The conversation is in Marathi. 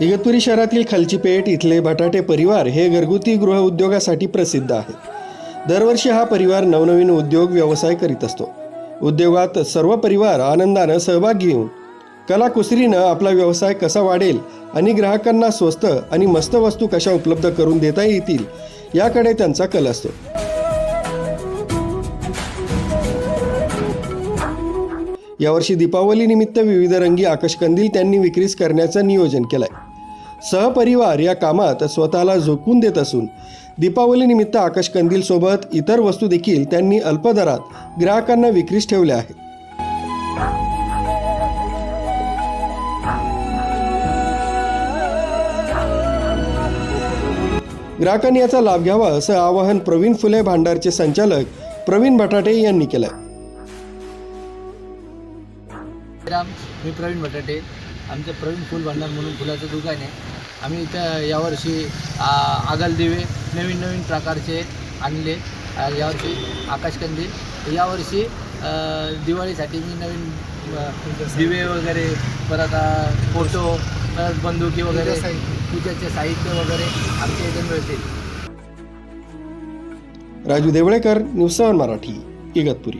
इगतपुरी शहरातील खलचीपेठ इथले बटाटे परिवार हे घरगुती गृह उद्योगासाठी प्रसिद्ध आहे दरवर्षी हा परिवार नवनवीन उद्योग व्यवसाय करीत असतो. उद्योगात सर्व परिवार आनंदानं सहभाग घेऊन कलाकुसरीनं आपला व्यवसाय कसा वाढेल आणि ग्राहकांना स्वस्त आणि मस्त वस्तू कशा उपलब्ध करून देता येतील याकडे त्यांचा कल असतो. यावर्षी दीपावलीनिमित्त विविध रंगी आकाशकंदील त्यांनी विक्रीस करण्याचं नियोजन केलं आहे सहपरिवार या कामात स्वतःला झोकून देत असून दीपावलीनिमित्त आकाशकंदील सोबत इतर वस्तू देखील त्यांनी अल्पदरात ग्राहकांना विक्रीस ठेवल्या आहेत. ग्राहकांनी याचा लाभ घ्यावा असं आवाहन प्रवीण फुले भांडारचे संचालक प्रवीण बटाटे यांनी केलं मी प्रवीण बटाटे. आमचं प्रवीण फुल भांडार म्हणून फुलाचं दुकान आहे. आम्ही इथं यावर्षी आगलदिवे नवीन नवीन प्रकारचे आणले. यावर्षी आकाशकंदील. यावर्षी दिवाळीसाठी मी नवीन दिवे वगैरे परत फोटो परत बंदुकी वगैरे पूजेचे साहित्य वगैरे आमच्या इथे मिळतील. Raju Devlekar news seven Marathi Igatpuri.